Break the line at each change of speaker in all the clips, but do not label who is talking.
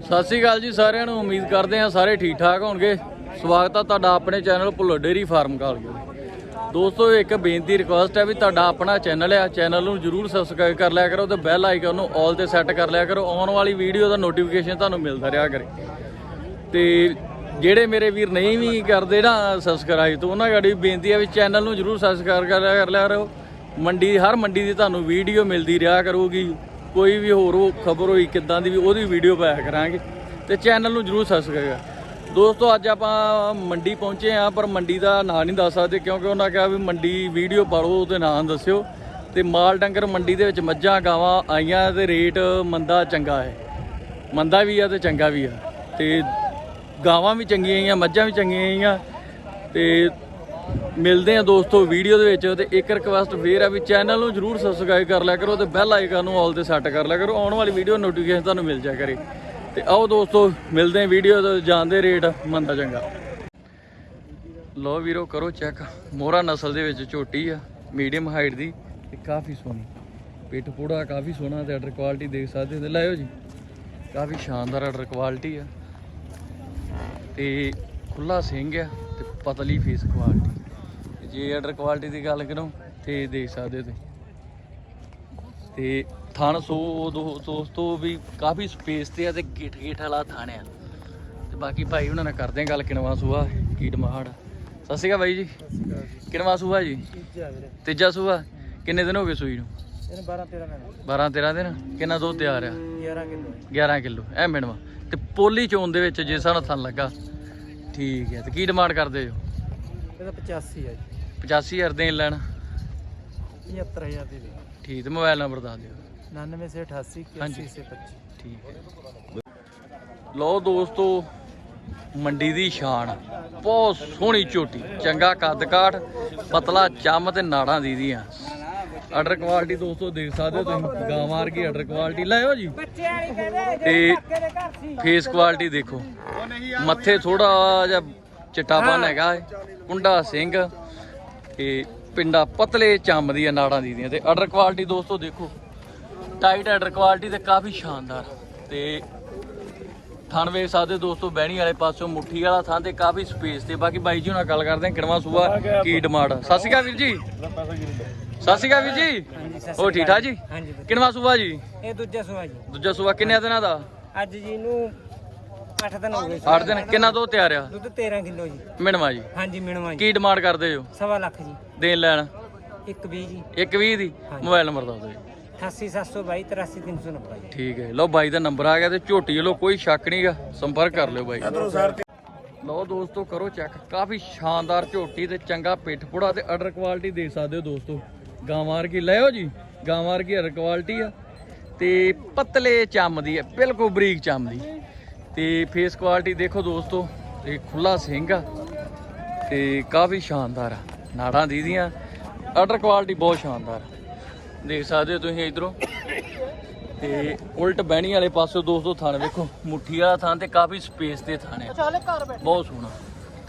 ਸਤਿ ਸ੍ਰੀ ਅਕਾਲ ਜੀ ਸਾਰਿਆਂ ਨੂੰ, ਉਮੀਦ ਕਰਦੇ ਹਾਂ ਸਾਰੇ ਠੀਕ ਠਾਕ ਹੋਣਗੇ। ਸਵਾਗਤ ਆ ਤੁਹਾਡਾ ਆਪਣੇ ਚੈਨਲ ਭੁੱਲੋ ਡੇਰੀ ਫਾਰਮ ਕਾਲਗੇ ਦੋਸਤੋ, ਇੱਕ ਬੇਨਤੀ ਰਿਕੁਐਸਟ ਹੈ ਵੀ ਤੁਹਾਡਾ ਆਪਣਾ ਚੈਨਲ ਆ, ਚੈਨਲ ਨੂੰ ਜਰੂਰ ਸਬਸਕ੍ਰਾਈਬ ਕਰ ਲਿਆ ਕਰੋ ਤੇ ਬੈਲ ਆਈਕਨ ਨੂੰ ਆਲ ਤੇ ਸੈੱਟ ਕਰ ਲਿਆ ਕਰੋ। ਆਉਣ ਵਾਲੀ ਵੀਡੀਓ ਦਾ ਨੋਟੀਫਿਕੇਸ਼ਨ ਤੁਹਾਨੂੰ ਮਿਲਦਾ ਰਿਹਾ ਕਰੇ। ਤੇ ਜਿਹੜੇ ਮੇਰੇ ਵੀਰ ਨਹੀਂ ਵੀ ਕਰਦੇ ਨਾ ਸਬਸਕ੍ਰਾਈਬ ਤੋਂ ਉਹਨਾਂ ਗਾੜੀ ਬੇਨਤੀ ਹੈ ਵੀ ਚੈਨਲ ਨੂੰ ਜਰੂਰ ਸਬਸਕ੍ਰਾਈਬ ਕਰ ਲਿਆ ਕਰ। ਲਿਆ ਕਰੋ ਮੰਡੀ, ਹਰ ਮੰਡੀ ਦੀ ਤੁਹਾਨੂੰ ਵੀਡੀਓ ਮਿਲਦੀ ਰਿਹਾ ਕਰੂਗੀ। ਕੋਈ ਵੀ ਹੋਰ ਖਬਰ ਹੋਈ, ਕਿੱਦਾਂ ਦੀ ਵੀ, ਉਹਦੀ ਵੀਡੀਓ ਪਾਇਆ ਕਰਾਂਗੇ। ਤੇ ਚੈਨਲ ਨੂੰ ਜਰੂਰ ਸਬਸਕ੍ਰਾਈਬ ਕਰ ਦੋਸਤੋ, ਅੱਜ ਆਪਾਂ ਮੰਡੀ ਪਹੁੰਚੇ ਆ ਪਰ ਮੰਡੀ ਦਾ ਨਾਂ ਨਹੀਂ ਦੱਸ ਸਕਦੇ, ਕਿਉਂਕਿ ਉਹਨਾਂ ਕਿਹਾ ਵੀ ਮੰਡੀ ਵੀਡੀਓ ਪਾੜੋ ਉਹਦੇ ਨਾਂ ਦੱਸਿਓ। ਤੇ ਮਾਲ ਡੰਗਰ ਮੰਡੀ ਦੇ ਵਿੱਚ ਮੱਝਾਂ, ਗਾਵਾਂ ਆਈਆਂ ਤੇ ਰੇਟ ਮੰਦਾ ਚੰਗਾ ਹੈ। ਮੰਦਾ ਵੀ ਆ ਤੇ ਚੰਗਾ ਵੀ ਆ। ਤੇ ਗਾਵਾਂ ਵੀ ਚੰਗੀਆਂ ਆਈਆਂ ਮੱਝਾਂ ਵੀ ਚੰਗੀਆਂ ਆਈਆਂ ਤੇ ਮਿਲਦੇ ਆ ਦੋਸਤੋ ਵੀਡੀਓ ਦੇ ਵਿੱਚ ਤੇ ਇੱਕ ਰਿਕਵੈਸਟ ਫੇਰ ਆ ਵੀ ਚੈਨਲ ਨੂੰ ਜਰੂਰ ਸਬਸਕ੍ਰਾਈਬ ਕਰ ਲਿਆ ਕਰੋ ਤੇ ਬੈਲ ਆਈਕਨ ਨੂੰ ਆਲ ਤੇ ਸੈੱਟ ਕਰ ਲਿਆ ਕਰੋ। ਆਉਣ ਵਾਲੀ ਵੀਡੀਓ ਨੋਟੀਫਿਕੇਸ਼ਨ ਤੁਹਾਨੂੰ ਮਿਲ ਜਾ ਕਰੇ। ਤੇ ਆਓ ਦੋਸਤੋ, ਮਿਲਦੇ ਆ ਵੀਡੀਓ ਤੇ, ਜਾਣਦੇ ਰੇਟ ਮੰਦਾ ਚੰਗਾ। ਲੋ ਵੀਰੋ, ਕਰੋ ਚੈੱਕ ਮੋਹਰਾ ਨਸਲ ਦੇ ਵਿੱਚ ਝੋਟੀ ਆ ਮੀਡੀਅਮ ਹਾਈਟ ਦੀ ਤੇ ਕਾਫੀ ਸੋਹਣੀ। ਪਿੱਠ ਪੂੜਾ ਕਾਫੀ ਸੋਹਣਾ ਤੇ ਆਰਡਰ ਕੁਆਲਿਟੀ ਦੇਖ ਸਕਦੇ ਤੇ ਲਾਇਓ ਜੀ। ਕਾਫੀ ਸ਼ਾਨਦਾਰ ਆਰਡਰ ਕੁਆਲਿਟੀ ਆ। ਤੇ ਖੁੱਲਾ ਸਿੰਘ ਆ। ਪਤਲੀ ਫੇਸ ਕੁਆਲਿਟੀ ਜੇ ਆਰਡਰ ਕੁਆਲਿਟੀ ਦੀ ਗੱਲ ਕਰੋ ਤੇ ਦੇਖ ਸਕਦੇ ਤੁਸੀਂ। ਤੇ ਥਣ ਸੋ ਦੋ- ਦੋਸਤੋ ਵੀ ਕਾਫੀ ਸਪੇਸ ਤੇ ਆ ਤੇ ਗਿੱਠ ਗਿੱਠ ਵਾਲਾ ਥਣ ਆ। ਤੇ ਬਾਕੀ ਭਾਈ ਉਹਨਾਂ ਨਾਲ ਕਰਦੇ ਆ ਗੱਲ ਕਿਨਵਾ ਸੂਆ ਕੀ ਡਮਾੜ ਸਤਿ ਸ਼੍ਰੀ ਅਕਾਲ ਬਾਈ ਜੀ। ਕਿਨਵਾ ਸੂਆ ਜੀ? ਤੀਜਾ ਸੂਆ? ਕਿੰਨੇ ਦਿਨ ਹੋ ਗਏ ਸੂਈ ਨੂੰ?
ਇਹਨੇ 12 13 ਦਿਨ
12 13 ਦਿਨ? ਕਿੰਨਾ ਦੁੱਧ ਤਿਆਰ ਆ?
11 ਕਿਲੋ
11 ਕਿਲੋ। ਐ ਮਿਣਵਾ। ਤੇ ਪੋਲੀ ਚੋਣ ਦੇ ਵਿੱਚ ਜੇ ਸਾਨੂੰ ਥਣ ਲੱਗਾ ਠੀਕ ਹੈ ਤੇ ਕੀ ਡਿਮਾਂਡ ਕਰਦੇ ਹੋ?
ਇਹਦਾ 85 ਹੈ ਜੀ।
85000 ਦੇਣ ਲੈਣ।
75000 ਦੀ ਦੇ।
ਠੀਕ ਤੇ ਮੋਬਾਈਲ ਨੰਬਰ ਦੱਸ ਦਿਓ।
99 ਸੇ 88
ਹਾਂਜੀ।
81 ਸੇ 25
ਠੀਕ ਹੈ। ਲਓ ਦੋਸਤੋ ਮੰਡੀ ਦੀ ਸ਼ਾਨ। ਬਹੁਤ ਸੋਹਣੀ ਝੋਟੀ ਚੰਗਾ ਕੱਦ ਕਾਠ ਪਤਲਾ ਚੰਮ ਤੇ ਨਾੜਾਂ ਦੀ ਦੀਆਂ ਆਰਡਰ ਕੁਆਲਿਟੀ ਦੋਸਤੋ ਦੇਖ ਸਕਦੇ ਹੋ ਤੁਸੀਂ ਗਾਂ ਮਾਰ ਕੇ ਆਰਡਰ ਕੁਆਲਿਟੀ ਲਾਇਓ ਜੀ। ਤੇ ਫੇਸ ਕੁਆਲਿਟੀ ਦੇਖੋ। ਮੱਥੇ ਥੋੜਾ ਜਿਹਾ ਚਿੱਟਾਪਨ ਹੈਗਾ ਹੈ ਕੁੰਡਾ ਸਿੰਘ ਤੇ ਪਿੰਡਾ ਪਤਲੇ ਚੰਮ ਦੀਆਂ ਨਾੜਾਂ ਦੀ ਦੀਆਂ ਤੇ ਆਰਡਰ ਕੁਆਲਿਟੀ ਦੋਸਤੋ ਦੇਖੋ। ਟਾਈਟ ਆਰਡਰ ਕੁਆਲਿਟੀ ਤੇ ਕਾਫੀ ਸ਼ਾਨਦਾਰ। ਤੇ ਥਣ ਵੇਖ ਸਕਦੇ ਦੋਸਤੋ ਬਹਿਣੀ ਵਾਲੇ ਪਾਸੋਂ ਮੁੱਠੀ ਵਾਲਾ ਥਾਂ ਤੇ ਕਾਫੀ ਸਪੇਸ ਤੇ। ਬਾਕੀ ਬਾਈ ਜੀ ਨਾਲ ਗੱਲ ਕਰਦੇ ਹਾਂ ਕਿਣਵਾ ਸੂਆ ਕੀ ਡਿਮਾਂਡ ਸਤਿ ਸ਼੍ਰੀ ਅਕਾਲ ਵੀਰ ਜੀ। ਸਤਿ ਸ਼੍ਰੀ ਅਕਾਲ ਵੀਰ ਜੀ। ਹੋ ਠੀਕ ਠਾਕ ਜੀ?
ਹਾਂਜੀ
ਕਿਣਵਾ ਸੂਆ ਜੀ?
ਇਹ ਦੂਜਾ ਸੁਆ ਜੀ।
ਦੂਜਾ ਸੂਆ ਕਿੰਨੇ ਦਿਨਾਂ ਦਾ?
ਅੱਜ ਜੀ ਨੂੰ 8 ਦਿਨ ਹੋ ਗਏ
8 ਦਿਨ। ਕਿੰਨਾ ਦੁੱਧ ਤਿਆਰ ਆ?
ਦੁੱਧ 13 ਕਿਲੋ ਜੀ।
ਮਿਣਵਾ ਜੀ।
ਹਾਂਜੀ ਮਿਣਵਾ ਜੀ।
ਕੀ ਡਿਮਾਂਡ ਕਰਦੇ ਹੋ?
ਸਵਾ ਲੱਖ ਜੀ।
ਦੇਣ ਲੈਣ?
120 ਜੀ।
120 ਦੀ?
ਹਾਂਜੀ।
ਮੋਬਾਈਲ ਨੰਬਰ ਦੱਸ ਦਿਓ ਜੀ।
88722 83390 ਜੀ।
ਠੀਕ ਹੈ। ਲਓ ਬਾਈ ਦਾ ਨੰਬਰ ਆ ਗਿਆ ਤੇ ਝੋਟੀ ਵੱਲੋਂ ਕੋਈ ਸ਼ੱਕ ਨਹੀਂਗਾ ਸੰਪਰਕ ਕਰ ਲਿਓ ਬਾਈ। ਲਓ ਦੋਸਤੋ ਕਰੋ ਚੈੱਕ। ਕਾਫੀ ਸ਼ਾਨਦਾਰ ਝੋਟੀ ਤੇ ਚੰਗਾ ਪਿੱਠ ਪੁੜਾ ਤੇ ਆਰਡਰ ਕੁਆਲਿਟੀ ਦੇਖ ਸਕਦੇ ਹੋ ਦੋਸਤੋ। ਗਾਂਵਾਰ ਕੀ ਲਿਓ ਜੀ। ਗਾਂਵਾਰ ਕੀ ਆਰਡਰ ਕੁਆਲਿਟੀ ਆ। ਤੇ ਪਤਲੇ ਚੰਮ ਦੀ ਹੈ ਬਿਲਕੁਲ ਬਰੀਕ ਚੰਮ ਦੀ। ਤੇ ਫੇਸ ਕੁਆਲਿਟੀ ਦੇਖੋ ਦੋਸਤੋ ਤੇ ਖੁੱਲਾ ਸਿੰਘ ਆ। ਤੇ ਕਾਫੀ ਸ਼ਾਨਦਾਰ ਆ। ਨਾੜਾਂ ਦੀ ਦੀਆਂ ਆਰਡਰ ਕੁਆਲਿਟੀ ਬਹੁਤ ਸ਼ਾਨਦਾਰ। ਦੇਖ ਸਕਦੇ ਹੋ ਤੁਸੀਂ ਇਧਰੋਂ। ਤੇ ਉਲਟ ਬਹਿਣੀ ਵਾਲੇ ਪਾਸੋਂ ਦੋਸਤੋ ਥਾਣ ਵੇਖੋ ਮੁੱਠੀ ਵਾਲਾ ਥਾਂ ਤੇ ਕਾਫੀ ਸਪੇਸ ਤੇ ਥਾਣ ਆ ਬਹੁਤ ਸੋਹਣਾ।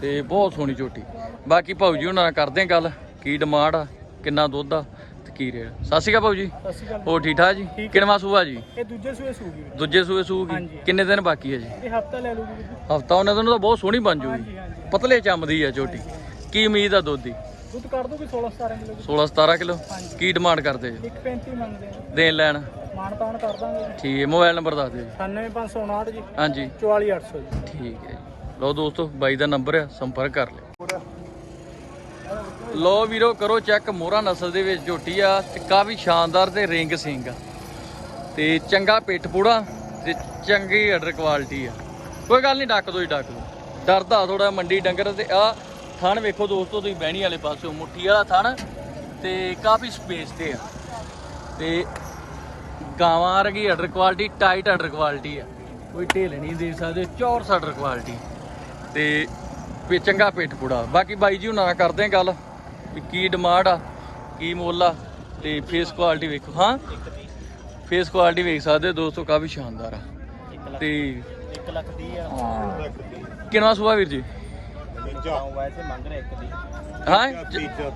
ਤੇ ਬਹੁਤ ਸੋਹਣੀ ਝੋਟੀ। ਬਾਕੀ ਭਾਊ ਜੀ ਉਹਨਾਂ ਨਾਲ ਕਰਦੇ ਗੱਲ ਕੀ ਡਿਮਾਂਡ ਆ। ਕਿੰਨਾ ਦੁੱਧ ਆ ਤੇ ਕੀ ਰੇਟ ਸਤਿ ਸ਼੍ਰੀ ਅਕਾਲ ਭਾਊ ਜੀ।
ਸਤਿ ਸ਼੍ਰੀ ਅਕਾਲ।
ਹੋਰ ਠੀਕ ਠਾਕ ਜੀ? ਕਿੰਨਵਾ ਸੂਆ ਜੀ?
ਇਹ ਦੂਜੇ ਸੂਏ ਸੂਗੀ
ਦੂਜੇ ਸੂਏ ਸੂਗੀ।
ਹਾਂਜੀ।
ਕਿੰਨੇ ਦਿਨ ਬਾਕੀ ਹੈ ਜੀ?
ਇਹ ਹਫਤਾ ਲੈ ਲੂਗੀ ਜੀ
ਹਫਤਾ ਉਹਨਾਂ ਦਿਨ ਤਾਂ ਬਹੁਤ ਸੋਹਣੀ ਬਣ ਜੂਗੀ।
ਹਾਂਜੀ ਹਾਂਜੀ।
ਪਤਲੇ ਚੰਮਦੀ ਆ ਝੋਟੀ ਕੀ ਉਮੀਦ ਆ ਦੁੱਧ ਦੀ?
ਦੁੱਧ ਕੱਢ ਦੋਗੇ 16 17 ਕਿਲੋ
16 17 ਕਿਲੋ?
ਹਾਂਜੀ।
ਕੀ ਡਿਮਾਂਡ ਕਰਦੇ ਜੀ?
135 ਮੰਗਦੇ ਆ।
ਦੇਣ ਲੈਣ?
ਮਾਨ ਤਾਨ ਕਰ ਦਾਂਗੇ ਜੀ।
ਠੀਕ ਹੈ ਮੋਬਾਈਲ ਨੰਬਰ ਦੱਸ ਦਿਓ ਜੀ।
98559 ਜੀ।
ਹਾਂਜੀ।
44800 ਜੀ।
ਠੀਕ ਹੈ ਜੀ। ਲਓ ਦੋਸਤੋ ਬਾਈ ਦਾ ਨੰਬਰ ਹੈ ਸੰਪਰਕ ਕਰ ਲਿਓ। ਲੋ ਵੀਰੋ, ਕਰੋ ਚੈੱਕ ਮੋਹਰਾ ਨਸਲ ਦੇ ਵਿੱਚ ਝੋਟੀ ਆ ਤੇ ਕਾਫੀ ਸ਼ਾਨਦਾਰ ਤੇ ਰਿੰਗ ਸਿੰਘ ਆ। ਤੇ ਚੰਗਾ ਪਿੱਠ ਪੂੜਾ ਤੇ ਚੰਗੀ ਅਡਰ ਕੁਆਲਿਟੀ ਆ। ਕੋਈ ਗੱਲ ਨਹੀਂ, ਡੱਕ ਦੋ ਹੀ ਡੱਕ ਦੋ। ਡਰਦਾ ਥੋੜਾ ਮੰਡੀ ਡੰਗਰ ਤੇ। ਆ ਥਣ ਵੇਖੋ ਦੋਸਤੋ, ਤੁਸੀਂ ਬਹਿਣੀ ਵਾਲੇ ਪਾਸੋਂ ਮੁੱਠੀ ਵਾਲਾ ਥਣ ਤੇ ਕਾਫੀ ਸਪੇਸ ਤੇ ਆ। ਤੇ ਗਾਵਾਂ ਵਰਗੀ order quality tight order quality ਆ। ਕੋਈ ਢੇਲ ਨਹੀਂ ਦੇ ਸਕਦੇ ਚੌਰ ਆਰਡਰ ਕੁਆਲਿਟੀ ਤੇ ਵੀ ਚੰਗਾ ਪੇਟ ਪੂੜਾ। ਬਾਕੀ ਬਾਈ ਜੀ ਹੁਣਾਂ ਨਾਲ ਕਰਦੇ ਆ ਗੱਲ। ਵੀ ਕੀ ਡਿਮਾਂਡ ਆ ਕੀ ਮੁੱਲ ਆ ਤੇ ਫੇਸ ਕੁਆਲਿਟੀ ਵੇਖੋ ਹਾਂ? ਫੇਸ ਕੁਆਲਿਟੀ ਵੇਖ ਸਕਦੇ ਹੋ ਦੋਸਤੋ ਕਾਫੀ ਸ਼ਾਨਦਾਰ ਆ। ਤੇ
1 ਲੱਖ ਦੀ ਆ।
ਕਿੰਨਾ ਸੁਭਾ ਵੀਰ ਜੀ?
ਵੈਸੇ ਮੰਗ ਰਿਹਾ ਇੱਕ ਦੀ।
ਹਾਂ?
ਤੀਜਾ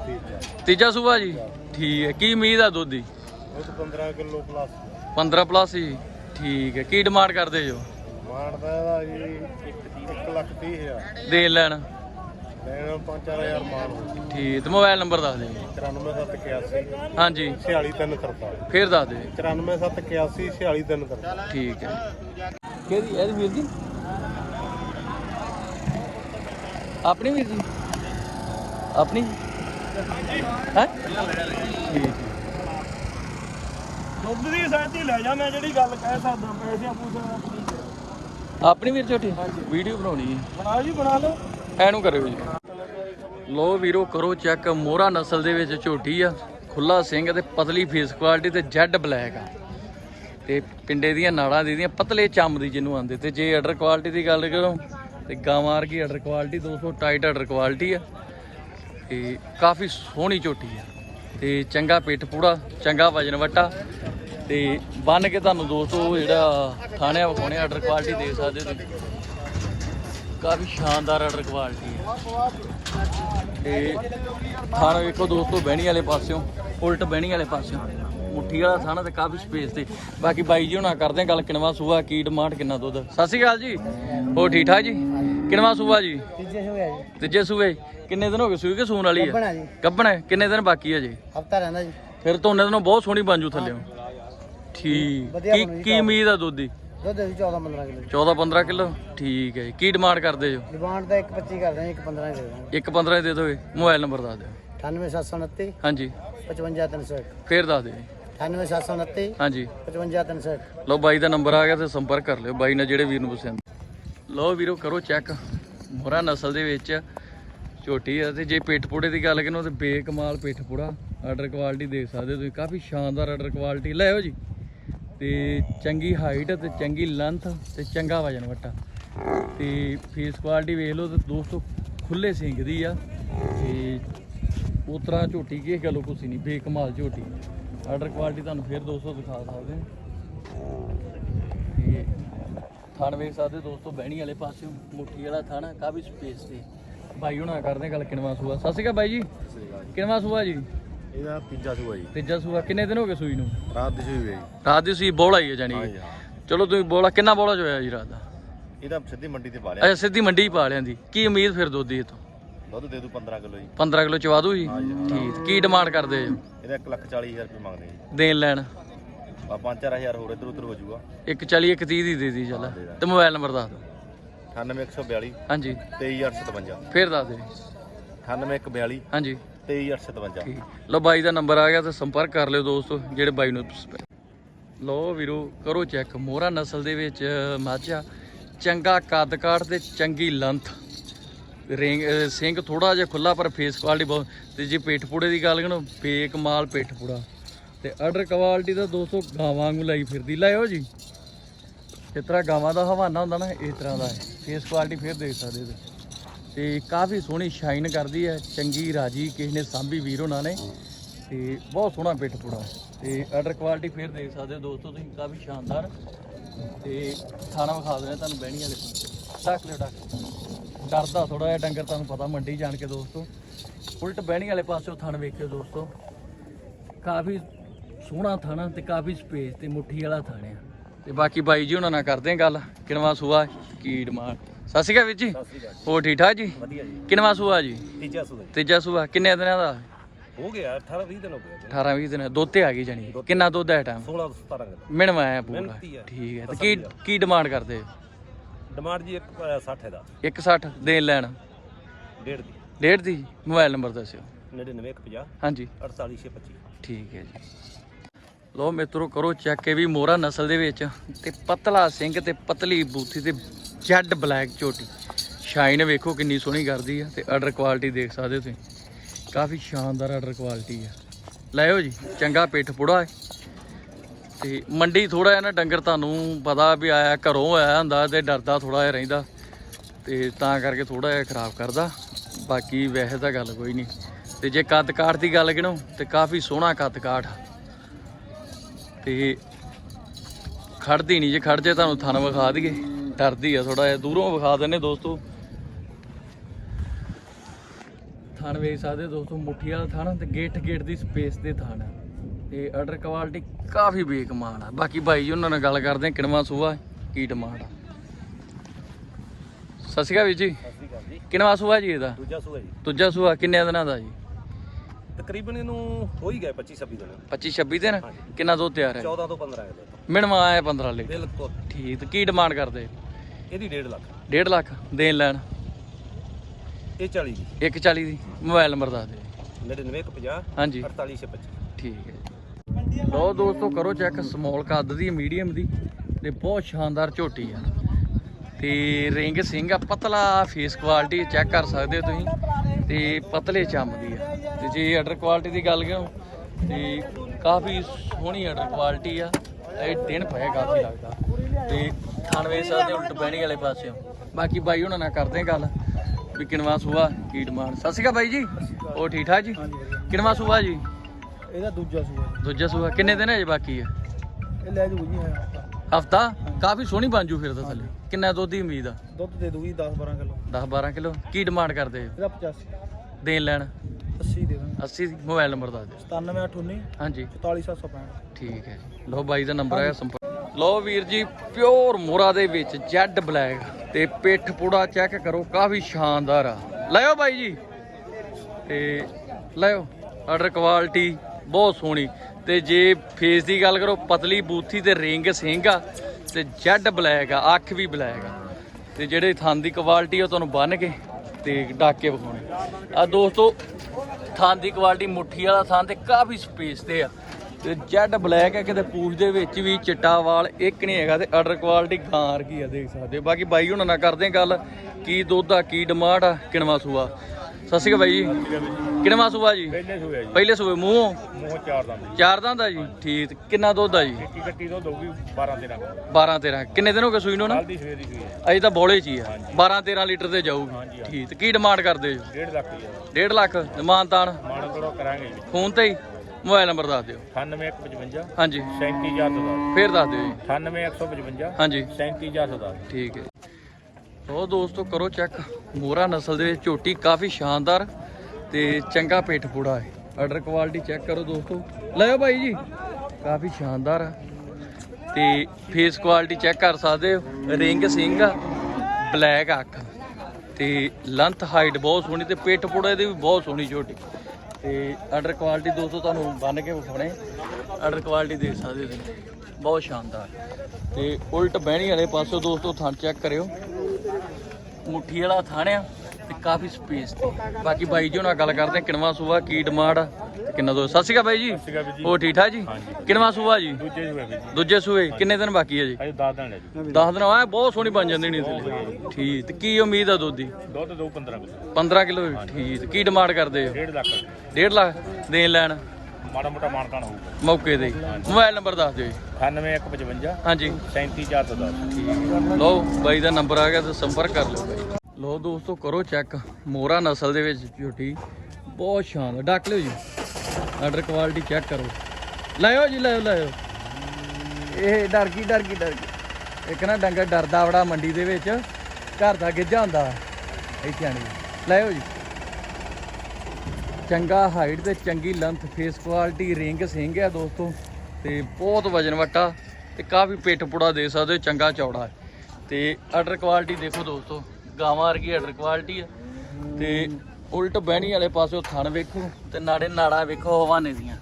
ਤੀਜਾ
ਸੁਭਾ ਜੀ? ਠੀਕ ਹੈ। ਕੀ ਉਮੀਦ ਆ ਦੁੱਧ ਦੀ?
ਤਾਂ 15 ਕਿਲੋ ਪਲੱਸ
15 ਪਲੱਸ ਜੀ ਠੀਕ ਹੈ। ਕੀ ਡਿਮਾਂਡ ਕਰਦੇ ਜੋ
ਮਾਰਦਾ ਇਹਦਾ ਜੀ 1 ਲੱਖ 30 ਹਜ਼ਾਰ।
ਦੇ ਲੈਣ।
ਲੈਣ 5-4000 ਮਾਰ ਹੋ
ਠੀਕ ਤੇ ਮੋਬਾਈਲ ਨੰਬਰ ਦੱਸ ਦਿਓ
94781
ਹਾਂਜੀ।
46343
ਫੇਰ ਦੱਸ ਦਿਓ
94781 46343
ਠੀਕ ਹੈ। ਕਿਹਦੀ ਇਹਦੀ ਵੀਰ ਜੀ? ਆਪਣੀ ਵੀਰ ਜੀ? ਆਪਣੀ? ਹੈ? ਠੀਕ ਹੈ।
ਦੁੱਧ ਦੀ ਸਹਿਤੀ ਲੈ ਜਾ ਮੈਂ ਜਿਹੜੀ ਗੱਲ ਕਹਿ ਸਕਦਾ
ਆਪਣੀ ਵੀਰ ਝੋਟੀ ਵੀਡੀਓ ਬਣਾਉਣੀ ਹੈ।
ਬਣਾ ਜੀ ਬਣਾ ਲਓ।
ਐਨੂੰ ਕਰਿਓ ਜੀ। ਲੋ ਵੀਰੋ, ਕਰੋ ਚੈੱਕ ਮੋਹਰਾ ਨਸਲ ਦੇ ਵਿੱਚ ਝੋਟੀ ਆ। ਖੁੱਲਾ ਸਿੰਘ ਤੇ ਪਤਲੀ ਫੇਸ ਕੁਆਲਿਟੀ ਤੇ ਜੈਡ ਬਲੈਕ ਆ। ਤੇ ਪਿੰਡੇ ਦੀਆਂ ਨਾੜਾਂ ਦੀ ਦੀਆਂ ਪਤਲੇ ਚੰਮ ਦੀ ਜਿਹਨੂੰ ਆਂਦੇ। ਤੇ ਜੇ ਆਰਡਰ ਕੁਆਲਿਟੀ ਦੀ ਗੱਲ ਕਰੋ, ਤੇ ਗਾਵਾਂ ਵਰਗੀ order quality 200 tight order quality ਆ। ਤੇ ਕਾਫੀ ਸੋਹਣੀ ਝੋਟੀ ਆ। ਤੇ ਚੰਗਾ ਪਿੱਠ ਪੂੜਾ, ਚੰਗਾ ਵਜਨ ਵਟਾ। ਤੇ ਬੰਨ ਕੇ ਤੁਹਾਨੂੰ ਦੋਸਤੋ ਜਿਹੜਾ ਖਾਣੇ ਵਿਖਾਉਣੇ ਆਰਡਰ ਕੁਆਲਿਟੀ ਦੇ ਸਕਦੇ ਤੁਸੀਂ। ਕਾਫੀ ਸ਼ਾਨਦਾਰ ਆਰਡਰ ਕੁਆਲਿਟੀ ਹੈ ਤੇ ਥਾਣਾ ਵੇਖੋ ਦੋਸਤੋ ਬਹਿਣੀ ਵਾਲੇ ਪਾਸਿਓਂ ਉਲਟ ਬਹਿਣੀ ਵਾਲੇ ਪਾਸਿਓਂ। ਮੁੱਠੀ ਵਾਲਾ ਥਾਣਾ ਤੇ ਕਾਫੀ ਸਪੇਸ ਤੇ। ਬਾਕੀ ਬਾਈ ਜੀ ਹੁਣਾਂ ਕਰਦੇ ਗੱਲ ਕਿਨਵਾ ਸੂਆ ਕੀ ਡਿਮਾਂਡ ਕਿੰਨਾ ਦੁੱਧ? ਸਤਿ ਸ਼੍ਰੀ ਅਕਾਲ ਜੀ। ਹੋ ਠੀਕ ਠਾਕ ਜੀ? ਕਿਨਵਾ ਸੂਆ ਜੀ?
ਤੀਜੇ ਗਿਆ ਜੀ।
ਤੀਜੇ ਸੂਏ? ਕਿੰਨੇ ਦਿਨ ਹੋ ਗਏ ਸੂਈ ਕਿ ਸੂਣ ਵਾਲੀ ਹੈ
ਜੀ।
ਗੱਬਣ ਕਿੰਨੇ ਦਿਨ ਬਾਕੀ ਹੈ ਜੀ?
ਹਫਤਾ ਰਹਿੰਦਾ ਜੀ।
ਫਿਰ ਤੋਨੇ ਦਿਨੋਂ ਬਹੁਤ ਸੋਹਣੀ ਬਣ ਜੂ ਥੱਲੇ ਠੀਕ। ਕੀ ਕੀ ਉਮੀਦ ਆ ਦੁੱਧ ਦੀ?
ਦੁੱਧ ਦੀ 14 15 ਕਿਲੋ
14 15 ਕਿਲੋ? ਠੀਕ ਹੈ ਜੀ। ਕੀ ਡਿਮਾਂਡ ਕਰਦੇ ਜੋ?
ਡਿਮਾਂਡ ਤਾਂ 1 25 ਕਰਦੇ ਹਾਂ 1 15 ਦੇ ਦਾਂਗੇ
ਇੱਕ 15 ਦੇ ਦੋਗੇ ਮੋਬਾਈਲ ਨੰਬਰ ਦੱਸ ਦਿਓ।
98729
ਹਾਂਜੀ।
55301
ਫੇਰ ਦੱਸ ਦਿਓ ਜੀ।
98729
ਹਾਂਜੀ।
55301
ਲਓ ਬਾਈ ਦਾ ਨੰਬਰ ਆ ਗਿਆ ਤੇ ਸੰਪਰਕ ਕਰ ਲਿਓ। ਬਾਈ ਨਾਲ ਜਿਹੜੇ ਵੀਰ ਨੂੰ ਪਸੰਦ ਲਓ ਵੀਰੋ ਕਰੋ ਚੈੱਕ ਮੋਹਰਾ ਨਸਲ ਦੇ ਵਿੱਚ ਝੋਟੀ ਆ ਤੇ ਜੇ ਪਿੱਠ ਪੂੜੇ ਦੀ ਗੱਲ ਕਰੋ ਤੇ ਬੇਕਮਾਲ ਪਿੱਠ ਪੂੜਾ। ਆਰਡਰ ਕੁਆਲਿਟੀ ਦੇਖ ਸਕਦੇ ਹੋ ਤੁਸੀਂ। ਕਾਫੀ ਸ਼ਾਨਦਾਰ ਆਰਡਰ ਕੁਆਲਿਟੀ ਲੈ ਆਓ ਜੀ। ਤੇ ਚੰਗੀ ਹਾਈਟ ਤੇ ਚੰਗੀ ਲੈਂਥ ਤੇ ਚੰਗਾ ਵਜਨ ਵਟਾ। ਤੇ ਫੇਸ ਕੁਆਲਿਟੀ ਵੇਖ ਲਓ ਤੇ ਦੋਸਤੋ ਖੁੱਲੇ ਸਿੰਘ ਦੀ ਆ। ਤੇ ਉਤਰਾ ਝੋਟੀ ਕਿਸ ਗੱਲੋਂ ਕੁਛ ਨਹੀਂ ਬੇਕਮਾਲ ਝੋਟੀ। ਆਰਡਰ ਕੁਆਲਿਟੀ ਤੁਹਾਨੂੰ ਫਿਰ ਦੋਸਤੋ ਦਿਖਾ ਸਕਦੇ ਤੇ ਥਣ ਵੇਖ ਸਕਦੇ ਦੋਸਤੋ ਬਹਿਣੀ ਵਾਲੇ ਪਾਸਿਓਂ ਮੁੱਠੀ ਵਾਲਾ ਥਣ ਕਾਫੀ ਸਪੇਸ ਤੇ। ਬਾਈ ਹੁਣਾਂ ਕਰਦੇ ਗੱਲ ਕਿਨਵਾ ਸੂਆ। ਸਤਿ ਸ਼੍ਰੀ ਅਕਾਲ ਬਾਈ ਜੀ। ਕਿਨਵਾ ਸੂਆ ਜੀ।
ਇਹਦਾ ਤੀਜਾ ਸੂਆ ਜੀ।
ਤੀਜਾ ਸੂਆ ਕਿੰਨੇ ਦਿਨ ਹੋ ਗਏ ਸੂਈ ਨੂੰ?
ਰਾਤ ਦੀ ਸੂਈ ਹੈ
ਰਾਤ ਦੀ ਸੂਈ ਬੋਲ ਆਈ ਹੈ ਜਾਨੀ ਕਿ। ਚਲੋ ਤੁਸੀਂ ਬੋਲਾ ਕਿੰਨਾ ਬੋਲਾ ਚ ਹੋਇਆ ਜੀ ਰਾਤ ਦਾ?
ਇਹਦਾ ਸਿੱਧੀ ਮੰਡੀ ਤੇ ਪਾ
ਅੱਛਾ ਸਿੱਧੀ ਮੰਡੀ 'ਚ ਪਾ ਲਿਆਂ ਦੀ ਕੀ ਉਮੀਦ ਫਿਰ ਦੁੱਧ ਦੀ ਇਹ ਤੋਂ
ਦੁੱਧ ਦੇ ਦੂ 15 ਕਿਲੋ ਜੀ।
15 ਕਿਲੋ ਚਵਾ ਦੂ ਜੀ? ਠੀਕ ਤੇ ਕੀ ਡਿਮਾਂਡ ਕਰਦੇ ਜੋ?
ਇਹਦਾ 1 ਲੱਖ 40 ਹਜ਼ਾਰ ਰੁਪਏ ਮੰਗਦੇ ਜੀ।
ਦੇਣ ਲੈਣ।
ਆ 5-4000 ਹੋਰ ਇੱਧਰ ਉੱਧਰ ਹੋ ਜਾਊਗਾ।
ਇੱਕ 40 ਇੱਕ 30 ਦੀ ਦੇ ਦੀ ਚੱਲ। ਤੇ ਮੋਬਾਈਲ ਨੰਬਰ ਦੱਸ ਦਿਓ।
98142
ਹਾਂਜੀ।
23857
ਫੇਰ ਦੱਸ ਦਿਓ
98142
ਹਾਂਜੀ।
23857
ਲਓ ਬਾਈ ਦਾ ਨੰਬਰ ਆ ਗਿਆ ਤੇ ਸੰਪਰਕ ਕਰ ਲਿਓ ਦੋਸਤੋ, ਜਿਹੜੇ ਬਾਈ ਨੂੰ ਲਓ ਵੀਰੋ, ਕਰੋ ਚੈੱਕ। ਮੋਹਰਾ ਨਸਲ ਦੇ ਵਿੱਚ ਮਾਝਾ। ਚੰਗਾ ਕੱਦ ਕਾਠ ਤੇ ਚੰਗੀ ਲੰਥ। ਰਿੰਗ ਸਿੰਘ ਥੋੜਾ ਜਿਹਾ ਖੁੱਲਾ ਪਰ ਫੇਸ ਕੁਆਲਿਟੀ ਬਹੁਤ ਤੇ ਜੇ ਪੇਟ ਪੂੜੇ ਦੀ ਗੱਲ ਕਰੋ ਬੇਕ ਮਾਲ ਪੇਟ ਪੂੜਾ। ਤੇ ਆਰਡਰ ਕੁਆਲਿਟੀ ਦਾ ਦੋਸਤੋ, ਗਾਵਾਂ ਵਾਂਗੂ ਲਾਈ ਫਿਰਦੀ। ਲਾਇਓ ਜੀ। ਇਸ ਤਰ੍ਹਾਂ ਗਾਵਾਂ ਦਾ ਹਵਾਨਾ ਹੁੰਦਾ ਨਾ, ਇਸ ਤਰ੍ਹਾਂ ਦਾ ਹੈ। ਫੇਸ ਕੁਆਲਿਟੀ ਫਿਰ ਦੇਖ ਸਕਦੇ ਤੁਸੀਂ। ਤੇ ਕਾਫੀ ਸੋਹਣੀ ਸ਼ਾਈਨ ਕਰਦੀ ਹੈ, ਚੰਗੀ ਰਾਜੀ ਕਿਸੇ ਨੇ ਸਾਂਭੀ ਵੀਰ ਉਹਨਾਂ ਨੇ ਤੇ ਬਹੁਤ ਸੋਹਣਾ ਪਿੱਠ ਪੂੜਾ ਤੇ ਆਰਡਰ ਕੁਆਲਿਟੀ ਫਿਰ ਦੇਖ ਸਕਦੇ ਹੋ ਦੋਸਤੋ ਤੁਸੀਂ, ਕਾਫੀ ਸ਼ਾਨਦਾਰ। ਤੇ ਖਾਣਾ ਵਿਖਾ ਦਿੰਦੇ ਤੁਹਾਨੂੰ ਬਹਿਣੀ ਵਾਲੇ ਪਾਸੇ ਢੱਕ ਲਿਓ, ਢੱਕ। ਡਰਦਾ ਥੋੜਾ ਜਿਹਾ ਡੰਗਰ ਤੁਹਾਨੂੰ ਪਤਾ, ਮੰਡੀ ਜਾਣ ਕੇ ਦੋਸਤੋ। ਉਲਟ ਬਹਿਣੀ ਵਾਲੇ ਪਾਸੇ ਥਣ ਵੇਖਿਓ ਦੋਸਤੋ। ਕਾਫੀ ਸੋਹਣਾ ਥਾਣਾ ਤੇ ਕਾਫੀ ਸਪੇਸ ਤੇ ਮੁੱਠੀ ਵਾਲਾ ਥਾਣ ਆ। ਤੇ ਬਾਕੀ ਬਾਈ ਜੀ ਉਹਨਾਂ ਨਾਲ ਕਰਦੇ ਆ ਗੱਲ। ਕਿਨਵਾ ਸੂਆ, ਕੀ ਡਿਮਾਂਡ ਸਤਿ ਸ਼੍ਰੀ ਅਕਾਲ ਵੀਰ ਜੀ। ਹੋਰ ਠੀਕ ਠਾਕ ਜੀ?
ਵਧੀਆ ਜੀ।
ਕਿਨਵਾ ਸੂਆ ਜੀ?
ਤੀਜਾ ਸੂਆ
ਤੀਜਾ ਸੂਆ। ਕਿੰਨੇ ਦਿਨਾਂ ਦਾ?
ਹੋ ਗਿਆ 18 20 ਦਿਨ ਹੋ ਗਏ।
18 20 ਦਿਨ। ਦੁੱਧ ਤੇ ਆ ਗਈ ਜਾਨੀ ਕਿੰਨਾ ਦੁੱਧ ਹੈ ਟਾਈਮ
16 17 ਦਿਨ
ਮਿਣਵਾ ਆਇਆ ਪੂਰਾ।
ਮਿਹਨਤੀ ਆ।
ਠੀਕ ਹੈ। ਤੇ ਕੀ ਕੀ ਡਿਮਾਂਡ ਕਰਦੇ?
ਡਿਮਾਂਡ ਜੀ 1 60 ਦਾ।
160 ਦੇਣ ਲੈਣ।
ਡੇਢ ਦੀ।
ਡੇਢ ਦੀ? ਮੋਬਾਈਲ ਨੰਬਰ ਦੱਸਿਓ।
9950
ਹਾਂਜੀ।
48625
ਠੀਕ ਹੈ ਜੀ। ਲੋ ਮਿੱਤਰੋ ਕਰੋ ਚੈੱਕ ਇਹ ਵੀ ਮੋਹਰਾ ਨਸਲ ਦੇ ਵਿੱਚ। ਤੇ ਪਤਲਾ ਸਿੰਘ ਤੇ ਪਤਲੀ ਬੂਥੀ ਤੇ ਜੈਡ ਬਲੈਕ ਝੋਟੀ ਸ਼ਾਈਨ ਵੇਖੋ ਕਿੰਨੀ ਸੋਹਣੀ ਕਰਦੀ ਆ ਤੇ ਆਰਡਰ ਕੁਆਲਿਟੀ ਦੇਖ ਸਕਦੇ ਹੋ ਤੁਸੀਂ। ਕਾਫੀ ਸ਼ਾਨਦਾਰ ਆਰਡਰ ਕੁਆਲਿਟੀ ਆ। ਲੈਓ ਜੀ, ਚੰਗਾ ਪਿੱਠ ਪੁੜਾ ਹੈ ਤੇ ਮੰਡੀ ਥੋੜਾ ਜਿਹਾ ਨਾ ਡੰਗਰ ਤੁਹਾਨੂੰ ਪਤਾ ਵੀ ਆਇਆ, ਘਰੋਂ ਆਇਆ ਹੁੰਦਾ ਤੇ ਡਰਦਾ ਥੋੜਾ ਜਿਹਾ ਰਹਿੰਦਾ। ਤੇ ਤਾਂ ਕਰਕੇ ਥੋੜਾ ਜਿਹਾ ਖਰਾਬ ਕਰਦਾ। ਬਾਕੀ ਵੈਸੇ ਤਾਂ ਗੱਲ ਕੋਈ ਨਹੀਂ। ਤੇ ਜੇ ਕੱਦ ਕਾਠ ਦੀ ਗੱਲ ਕਿਨੋ ਤੇ ਕਾਫੀ ਸੋਹਣਾ ਕੱਦ ਕਾਠ ਆ। ਤੇ ਖੜਦੀ ਨਹੀਂ, ਜੇ ਖੜ ਜੇ ਤੁਹਾਨੂੰ ਥਣ ਵਿਖਾ ਦਈਏ। ਡਰਦੀ ਆ ਥੋੜਾ ਜਿਹਾ ਦੂਰੋਂ ਵਿਖਾ ਦਿੰਨੇ ਦੋਸਤੋ। ਥਣ ਵੇਖ ਸਕਦੇ ਹੋ ਦੋਸਤੋ ਮੁੱਠੀ ਵਾਲਾ ਥਣ ਤੇ ਗੇਟ ਗੇਟ ਦੀ ਸਪੇਸ ਦੇ ਥਣ। ਤੇ ਆਰਡਰ ਕੁਆਲਿਟੀ ਕਾਫੀ ਬੇਕਮਾਲ ਆ। ਬਾਕੀ ਭਾਈ ਜੀ ਉਹਨਾਂ ਨਾਲ ਗੱਲ ਕਰਦੇ ਆ ਕਿਣਵਾ ਸੂਆ ਕੀ ਡਿਮਾਂਡ ਆ। ਸਤਿ ਸ਼੍ਰੀ ਅਕਾਲ ਵੀਰ ਜੀ। ਕਿਣਵਾ ਸੂਆ ਜੀ ਇਹਦਾ?
ਦੂਜਾ ਸੂਆ ਜੀ।
ਦੂਜਾ ਸੂਆ ਕਿੰਨੇ ਦਿਨਾਂ ਦਾ ਜੀ?
ਤਕਰੀਬਨ ਇਹਨੂੰ ਹੋ ਹੀ ਗਏ 25 26 ਦਿਨ।
25 26 ਦਿਨ? ਕਿੰਨਾ ਦੁੱਧ ਤਿਆਰ ਹੈ?
14 ਤੋਂ 15 ਹੈ
ਮਿਣਵਾ ਆਇਆ 15 ਲੀਟਰ।
ਬਿਲਕੁਲ।
ਠੀਕ ਕੀ ਡਿਮਾਂਡ ਕਰਦੇ?
ਇਹਦੀ 1.5 ਲੱਖ।
1.5 ਲੱਖ ਦੇਣ ਲੈਣ।
ਇਹ 40 ਦੀ।
140 ਦੀ। ਮੋਬਾਈਲ ਨੰਬਰ ਦੱਸ ਦਿਓ
9950
ਹਾਂਜੀ।
4826
ਠੀਕ ਹੈ ਜੀ। ਲੋ ਦੋਸਤੋ ਕਰੋ ਚੈੱਕ। ਸਮੋਲ ਕੱਦ ਦੀ ਮੀਡੀਅਮ ਦੀ। ਤੇ ਬਹੁਤ ਸ਼ਾਨਦਾਰ ਝੋਟੀ ਆ। ਤੇ ਰਿੰਗ ਸਿੰਘ ਆ ਪਤਲਾ ਫੇਸ ਕੁਆਲਿਟੀ ਚੈੱਕ ਕਰ ਸਕਦੇ ਹੋ ਤੁਸੀਂ। ਤੇ ਪਤਲੇ ਚੰਮ ਦੀ ਆ। ਤੇ ਜੇ ਆਰਡਰ ਕੁਆਲਿਟੀ ਦੀ ਗੱਲ ਕਰੋ ਤੇ ਕਾਫੀ ਸੋਹਣੀ ਆਰਡਰ ਕੁਆਲਿਟੀ ਆ। ਇਹ ਦਿਨ ਪਏ ਕਾਫੀ ਲੱਗਦਾ। ਤੇ ਖਾਨਵੇ ਸਾਹਿਬ ਦੇ ਉਲਟ ਬਹਿਣੀ ਵਾਲੇ ਪਾਸਿਓਂ। ਬਾਕੀ ਬਾਈ ਉਹਨਾਂ ਨਾਲ ਕਰਦੇ ਗੱਲ ਵੀ ਕਿਨਵਾ ਸੂਆ ਕੀ ਡਿਮਾਂਡ ਸਤਿ ਸ਼੍ਰੀ ਅਕਾਲ ਬਾਈ ਜੀ। ਉਹ ਠੀਕ ਠਾਕ ਜੀ? ਕਿਨਵਾ ਸੂਆ ਜੀ?
ਇਹਦਾ ਦੂਜਾ ਸੂਆ
ਦੂਜਾ ਸੂਆ। ਕਿੰਨੇ ਦਿਨ ਹੈ ਬਾਕੀ ਆ?
ਇਹ ਲੈ ਜੂ ਜੀ ਹੈ
ਹਫਤਾ? ਕਾਫੀ ਸੋਹਣੀ ਬਣ ਜੂ ਫਿਰ ਤਾਂ ਥੱਲੇ। ਕਿੰਨਾ ਦੁੱਧ ਦੀ ਉਮੀਦ ਆ?
ਦੁੱਧ ਦੇ ਦੂਗੀ 10 12 ਕਿਲੋ।
10 12 ਕਿਲੋ। ਕੀ ਡਿਮਾਂਡ ਕਰਦੇ ਹੋ?
ਇਹਦਾ 85
ਦੇਣ ਲੈਣ?
80 ਦੇ ਦਾਂਗੇ।
80 ਦੀ ਮੋਬਾਈਲ ਨੰਬਰ ਦੱਸ ਦਿਓ।
97819
ਹਾਂਜੀ।
44765
ਠੀਕ ਹੈ ਲਓ ਬਾਈ ਦਾ ਨੰਬਰ ਹੈ ਸੰਪਰਕ ਲਓ ਵੀਰ ਜੀ, ਪਿਓਰ ਮੋਰਾ ਦੇ ਵਿੱਚ ਜੈਡ ਬਲੈਕ ਤੇ ਪਿੱਠ ਪੂੜਾ ਚੈੱਕ ਕਰੋ, ਕਾਫੀ ਸ਼ਾਨਦਾਰ ਆ। ਲਿਓ ਬਾਈ ਜੀ। ਤੇ ਲਿਓ ਆਰਡਰ ਕੁਆਲਿਟੀ ਬਹੁਤ ਸੋਹਣੀ। ਤੇ ਜੇ ਫੇਸ ਦੀ ਗੱਲ ਕਰੋ, ਪਤਲੀ ਬੂਥੀ ਤੇ ਰਿੰਗ ਸਿੰਘ ਆ, ਤੇ ਜੈਡ ਬਲੈਕ ਆ, ਅੱਖ ਵੀ ਬਲੈਕ ਆ। ਤੇ ਜਿਹੜੇ ਥਣ ਦੀ ਕੁਆਲਿਟੀ ਉਹ ਤੁਹਾਨੂੰ ਬੰਨ ਕੇ ਤੇ ਡਾਕੇ ਵਿਖਾਉਣੇ। ਆ ਦੋਸਤੋ ਥਣ ਦੀ ਕੁਆਲਿਟੀ ਮੁੱਠੀ ਵਾਲਾ ਥਣ ਤੇ ਕਾਫੀ ਸਪੇਸ ਤੇ ਆ। ਤੇ ਜੈਡ ਬਲੈਕ ਹੈ ਕਿਤੇ ਪੂਛ ਦੇ ਵਿੱਚ ਵੀ ਚਿੱਟਾ ਵਾਲ ਇੱਕ ਨਹੀਂ ਹੈਗਾ ਤੇ ਆਰਡਰ ਕੁਆਲਿਟੀ ਗਾਂ ਕੀ ਆ ਦੇਖ ਸਕਦੇ ਹੋ। ਬਾਕੀ ਬਾਈ ਹੁਣਾਂ ਨਾਲ ਕਰਦੇ ਆ ਗੱਲ ਕੀ ਦੁੱਧ ਆ ਕੀ ਡਿਮਾਂਡ ਆ ਕਿਣਵਾ ਸੂਆ। ਸਤਿ ਸ਼੍ਰੀ ਅਕਾਲ ਬਾਈ ਜੀ। ਕਿਣਵਾ ਸੂਆ ਜੀ?
ਪਹਿਲੇ ਸੂਆ ਜੀ।
ਪਹਿਲੇ ਸੂਏ ਮੂੰਹੋਂ?
ਮੂੰਹ ਚਾਰ ਦੰਦ
ਚਾਰ ਦੰਦ ਆ ਜੀ? ਠੀਕ ਕਿੰਨਾ ਦੁੱਧ ਆ ਜੀ?
ਕੀ ਕੱਟੀ ਤੋਂ ਦਊਗੀ 12 13
12 13 ਕਿੰਨੇ ਦਿਨ ਹੋ ਗਏ ਸੂਈ ਨੂੰ ਨਾ?
ਦੀ ਸਵੇਰ ਦੀ ਸੂਈ ਹੈ।
ਅਜੇ ਤਾਂ ਬੋਲੇ ਚ ਹੀ ਆ। 12 13 ਲੀਟਰ ਤੇ ਜਾਊਗੀ ਠੀਕ ਤੇ ਕੀ ਡਿਮਾਂਡ ਕਰਦੇ ਹੋ?
1.5 ਲੱਖ ਦੀ ਹੈ
1.5 ਲੱਖ। ਮਾਨਤਾਨ?
ਮਾਣ ਕਰੋ ਕਰਾਂਗੇ ਜੀ।
ਫੋਨ ਤੇ ਹੀ? ਮੋਬਾਈਲ ਨੰਬਰ ਦੱਸ ਦਿਓ।
98155
ਹਾਂਜੀ।
37410
ਫੇਰ ਦੱਸ ਦਿਓ ਜੀ।
98155
ਹਾਂਜੀ।
37410
ਠੀਕ ਹੈ। ਲੋ ਦੋਸਤੋ ਕਰੋ ਚੈੱਕ ਮੋਰਾ ਨਸਲ ਦੇ ਵਿੱਚ ਝੋਟੀ ਕਾਫੀ ਸ਼ਾਨਦਾਰ ਤੇ ਚੰਗਾ ਪੇਟ ਪੂੜਾ ਹੈ। ਆਰਡਰ ਕੁਆਲਿਟੀ ਚੈੱਕ ਕਰੋ ਦੋਸਤੋ। ਲਿਓ ਭਾਈ ਜੀ। ਕਾਫੀ ਸ਼ਾਨਦਾਰ ਆ। ਤੇ ਫੇਸ ਕੁਆਲਿਟੀ ਚੈੱਕ ਕਰ ਸਕਦੇ ਹੋ। ਰਿੰਗ ਸਿੰਘ ਬਲੈਕ ਅੱਖ। ਤੇ ਲੰਥ ਹਾਈਟ ਬਹੁਤ ਸੋਹਣੀ ਤੇ ਪੇਟ ਪੂੜਾ ਇਹਦੇ ਵੀ ਬਹੁਤ ਸੋਹਣੀ ਝੋਟੀ। ਤੇ ਆਰਡਰ ਕੁਆਲਿਟੀ ਦੋਸਤੋ ਤੁਹਾਨੂੰ ਬੰਨ ਕੇ ਵਿਖਾਉਣੇ। ਆਰਡਰ ਕੁਆਲਿਟੀ ਦੇਖ ਸਕਦੇ ਹੋ ਤੁਸੀਂ। ਬਹੁਤ ਸ਼ਾਨਦਾਰ। ਤੇ ਉਲਟ ਬਹਿਣੀ ਵਾਲੇ ਪਾਸੋਂ ਦੋਸਤੋ ਥਣ ਚੈੱਕ ਕਰਿਓ। ਮੁੱਠੀ ਵਾਲਾ ਥਣ ਆ। ਤੇ ਕਾਫੀ ਸਪੇਸ ਤੇ ਬਾਕੀ ਬਾਈ ਜੀ ਨਾਲ ਗੱਲ ਕਰਦੇ ਆ ਕਿਣਵਾ ਸੂਆ ਕੀ ਡਿਮਾਂਡ ਆ ਤੇ ਕਿੰਨਾ ਦੋ ਸਤਿ ਸ਼੍ਰੀ ਅਕਾਲ ਬਾਈ ਜੀ।
ਜੀ।
ਹੋਰ ਠੀਕ ਠਾਕ ਜੀ। ਕਿਣਵਾ ਸੂਆ ਜੀ?
ਦੂਜੇ ਸੂਏ ਵੀ
ਦੂਜੇ ਸੂਏ। ਕਿੰਨੇ ਦਿਨ ਬਾਕੀ ਆ ਜੀ?
ਅਜੇ 10 ਦਿਨ ਲੈ ਜੀ
10 ਦਿਨ ਆਇਆ ਬਹੁਤ ਸੋਹਣੀ ਬਣ ਜਾਂਦੀ ਨਹੀਂ ਥੱਲੇ। ਠੀਕ ਤੇ ਕੀ ਉਮੀਦ ਆ ਦੁੱਧ ਦੀ?
ਦੁੱਧ ਦਊ 15 ਕਿਲੋ।
15 ਕਿਲੋ ਠੀਕ ਤੇ ਕੀ ਡਿਮਾਂਡ ਕਰਦੇ ਹੋ?
1.5 ਲੱਖ।
1.5 ਲੱਖ ਦੇਣ ਲੈਣ?
ਮਾੜਾ ਮੋਟਾ ਮਾਨਕਾਨ ਹੋਊਗਾ।
ਮੌਕੇ ਤੇ। ਹੀ। ਮੋਬਾਈਲ ਨੰਬਰ ਦੱਸ ਦਿਓ ਜੀ।
98155
ਹਾਂਜੀ।
37410
ਲਓ ਬਾਈ ਦਾ ਨੰਬਰ ਆ ਗਿਆ ਤੇ ਸੰਪਰਕ ਕਰ ਲਿਓ ਬਾਈ। ਲਓ ਦੋਸਤੋ, ਕਰੋ ਚੈੱਕ ਮੋਰਾ ਨਸਲ ਦੇ ਵਿੱਚ ਝੋਟੀ ਬਹੁਤ ਸ਼ਾਨਦਾਰ ਡੱਕ ਲਿਓ ਜੀ। ਆਰਡਰ ਕੁਆਲਿਟੀ ਚੈੱਕ ਕਰੋ। ਲਾਇਓ ਜੀ, ਲਾਇਓ ਲਾਇਓ। ਇਹ ਡਰ ਗਈ ਡਰ ਗਈ ਡਰ ਗਈ। ਇੱਕ ਨਾ ਡੰਗਰ ਡਰਦਾ ਬੜਾ ਮੰਡੀ ਦੇ ਵਿੱਚ। ਘਰ ਦਾ ਗਿੱਜਾ ਹੁੰਦਾ। ਇੱਥੇ ਆਣੀ ਲਾਇਓ ਜੀ। ਚੰਗਾ ਹਾਈਟ ਤੇ ਚੰਗੀ ਲੈਂਥ ਫੇਸ ਕੁਆਲਿਟੀ ਰਿੰਗ ਸਿੰਘ ਹੈ ਦੋਸਤੋ। ਤੇ ਬਹੁਤ ਵਜਨ ਵਟਾ। ਤੇ ਕਾਫੀ ਪਿੱਠ ਪੁੜਾ ਦੇ ਸਕਦੇ ਹੋ, ਚੰਗਾ ਚੌੜਾ। ਹੈ ਤੇ ਆਰਡਰ ਕੁਆਲਿਟੀ ਦੇਖੋ ਦੋਸਤੋ। ਗਾਵਾਂ ਵਰਗੀ ਆਰਡਰ ਕੁਆਲਿਟੀ ਹੈ ਤੇ ਉਲਟ ਬਹਿਣੀ ਵਾਲੇ ਪਾਸੇ ਥਣ ਵੇਖੋ ਤੇ ਨਾੜੇ ਨਾੜਾ ਵੇਖੋ ਹਵਾਨੇ ਦੀਆਂ।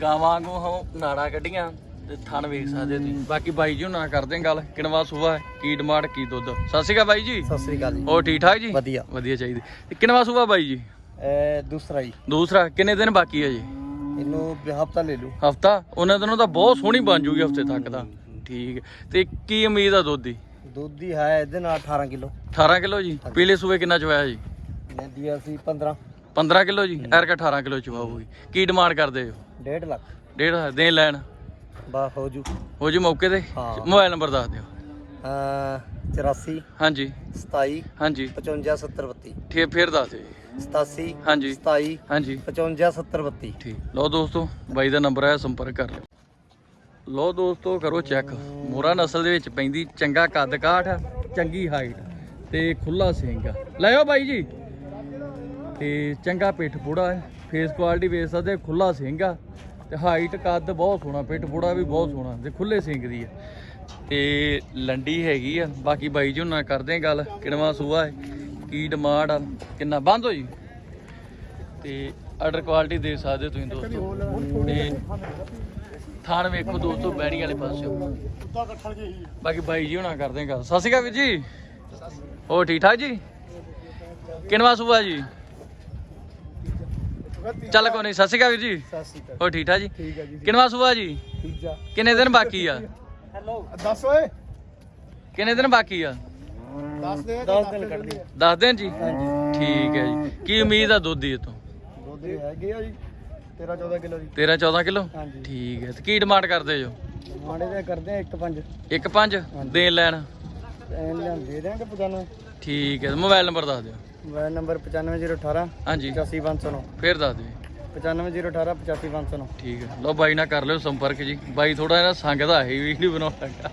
ਗਾਵਾਂ ਵਾਂਗੂ ਹੋ ਨਾੜਾ ਕੱਢੀਆਂ ਤੇ ਥਣ ਵੇਖ ਸਕਦੇ ਤੁਸੀਂ। ਬਾਕੀ ਬਾਈ ਜੀ ਹੁਣਾਂ ਕਰਦੇ ਹਾਂ ਗੱਲ। ਕਿਣਵਾ ਸੂਆ ਹੈ, ਕੀ ਡਿਮਾਂਡ ਕੀ ਦੁੱਧ। ਸਤਿ ਸ਼੍ਰੀ ਅਕਾਲ ਬਾਈ ਜੀ।
ਸਤਿ ਸ੍ਰੀ ਅਕਾਲ ਜੀ।
ਹੋਰ ਠੀਕ ਠਾਕ ਜੀ?
ਵਧੀਆ।
ਵਧੀਆ ਚਾਹੀਦੀ। ਤੇ ਕਿਣਵਾ ਸੂਆ ਬਾਈ ਜੀ?
ਇਹ ਦੂਸਰਾ ਜੀ।
ਦੂਸਰਾ ਕਿੰਨੇ ਦਿਨ ਬਾਕੀ ਹੈ ਜੀ?
ਇਹਨੂੰ ਹਫਤਾ ਲੈ ਲਓ
ਹਫਤਾ? ਉਹਨਾਂ ਦਿਨੋਂ ਤਾਂ ਬਹੁਤ ਸੋਹਣੀ ਬਣ ਜੂਗੀ ਹਫ਼ਤੇ ਤੱਕ ਦਾ ਠੀਕ ਹੈ। ਤੇ ਕੀ ਉਮੀਦ ਆ ਦੁੱਧ ਦੀ?
ਦੁੱਧ ਦੀ ਹੈ ਇਹਦੇ ਨਾਲ 18 ਕਿਲੋ।
18 ਕਿਲੋ ਜੀ। ਪੀਲੇ ਸੂਏ ਕਿੰਨਾ ਚਵਾਇਆ ਜੀ?
ਲੈਂਦੀ ਆ ਅਸੀਂ 15
15 ਕਿਲੋ ਜੀ? ਐਰਕਾ 18 ਕਿਲੋ ਚਵਾਉਗੀ ਕੀ ਡਿਮਾਂਡ ਕਰਦੇ ਹੋ?
1.5 ਲੱਖ।
ਡੇਢ ਦੇਣ ਲੈਣ?
ਬਾ ਹੋ ਜੂ।
ਹੋ ਜੀ ਮੌਕੇ ਤੇ?
ਹਾਂ।
ਮੋਬਾਈਲ ਨੰਬਰ ਦੱਸ ਦਿਓ।
ਅ 84
ਹਾਂਜੀ।
27
ਹਾਂਜੀ।
55 70 32
ਠੀਕ ਫਿਰ ਦੱਸ ਦਿਓ ਜੀ।
87
ਹਾਂਜੀ।
27
ਹਾਂਜੀ।
55 70 32
ਠੀਕ। ਲਓ ਦੋਸਤੋ ਬਾਈ ਦਾ ਨੰਬਰ ਹੈ ਸੰਪਰਕ ਕਰ ਲਿਓ। ਲਓ ਦੋਸਤੋ ਕਰੋ ਚੈੱਕ ਮੋਰਾ ਨਸਲ ਦੇ ਵਿੱਚ ਪੈਂਦੀ ਚੰਗਾ ਕੱਦ ਕਾਠ ਆ, ਚੰਗੀ ਹਾਈਟ ਤੇ ਖੁੱਲਾ ਸਿੰਗ ਆ ਲਿਓ ਬਾਈ ਜੀ। ਤੇ ਚੰਗਾ ਪਿੱਠ ਪੂੜਾ ਹੈ। ਫੇਸ ਕੁਆਲਿਟੀ ਵੇਖ ਸਕਦੇ ਖੁੱਲਾ ਸਿੰਗ ਆ। ਤੇ ਹਾਈਟ ਕੱਦ ਬਹੁਤ ਸੋਹਣਾ ਪਿੱਠ ਫੋੜਾ ਵੀ ਬਹੁਤ ਸੋਹਣਾ ਤੇ ਖੁੱਲੇ ਸਿੰਗ ਦੀ ਆ। ਤੇ ਲੰਡੀ ਹੈਗੀ ਆ। ਬਾਕੀ ਬਾਈ ਜੀ ਹੁਣਾਂ ਕਰਦੇ ਆ ਗੱਲ ਕਿਣਵਾ ਸੂਆ ਹੈ ਕੀ ਡਿਮਾਂਡ ਆ ਕਿੰਨਾ? ਬੰਦ ਹੋ ਜੀ। ਤੇ ਆਰਡਰ ਕੁਆਲਿਟੀ ਦੇ ਸਕਦੇ ਹੋ ਤੁਸੀਂ ਦੋਸਤੋ। ਤੇ ਥਾਣ ਵੇਖੋ ਦੋਸਤੋ ਬੈਣੀ ਵਾਲੇ ਪਾਸਿਓ
ਕੁੱਤਾ ਇਕੱਠਾ ਜਿਹੀ
ਬਾਕੀ ਬਾਈ ਜੀ ਹੁਣਾਂ ਕਰਦੇ ਗੱਲ। ਸਤਿ ਸ਼੍ਰੀ ਅਕਾਲ ਵੀਰ ਜੀ। ਹੋਰ ਠੀਕ ਠਾਕ ਜੀ? ਕਿਨਵਾ ਸੂਆ ਜੀ? ਚੱਲ ਕੋਈ ਨਹੀਂ ਸਤਿ ਸ਼੍ਰੀ ਅਕਾਲ ਵੀਰ ਜੀ।
ਸਤਿ ਸ਼੍ਰੀ ਅਕਾਲ।
ਹੋਰ ਠੀਕ ਠਾਕ ਜੀ?
ਠੀਕ ਹੈ ਜੀ
ਕਿਨਵਾ ਸੂਆ ਜੀ?
ਪੀਜ਼ਾ
ਕਿੰਨੇ ਦਿਨ ਬਾਕੀ ਆ?
ਹੈਲੋ। ਦੱਸ ਓਏ।
ਕਿੰਨੇ ਦਿਨ ਬਾਕੀ ਆ?
ਦੱਸ ਦੇ। 10 ਦਿਨ ਕੱਢ ਦੇ
10 ਦਿਨ ਜੀ? ਠੀਕ ਹੈ ਜੀ। ਕੀ ਉਮੀਦ ਆ ਦੁੱਧ ਦੀ ਇਤੋਂ
ਦੁੱਧ ਹੈਗੇ ਆ ਜੀ। 13 14 ਕਿਲੋ ਦੀ
13 14 ਕਿਲੋ?
ਹਾਂਜੀ।
ਠੀਕ ਹੈ ਤੇ ਕੀ ਡਿਮਾਂਡ ਕਰਦੇ ਜੋ?
ਮਾੜੇ ਦੇ ਕਰਦੇ ਆ 1 5
ਇੱਕ ਪੰਜ? ਦੇਣ ਲੈਣ?
ਐਨ ਲਿਆਂਦੇ ਦੇਾਂਗੇ 95
ਠੀਕ ਹੈ ਮੋਬਾਈਲ ਨੰਬਰ ਦੱਸ ਦਿਓ।
ਮੋਬਾਈਲ ਨੰਬਰ 95018
ਹਾਂਜੀ।
85509
ਫੇਰ ਦੱਸ ਦਿਓ
95018 85509
ਠੀਕ ਹੈ ਲਓ ਬਾਈ ਨਾਲ ਕਰ ਲਿਓ ਸੰਪਰਕ ਜੀ। ਬਾਈ ਥੋੜਾ ਜਿਹਾ ਸੰਗ ਦਾ ਹੈ ਵੀਡੀਓ ਬਣਾਉਣ ਲੱਗਾ।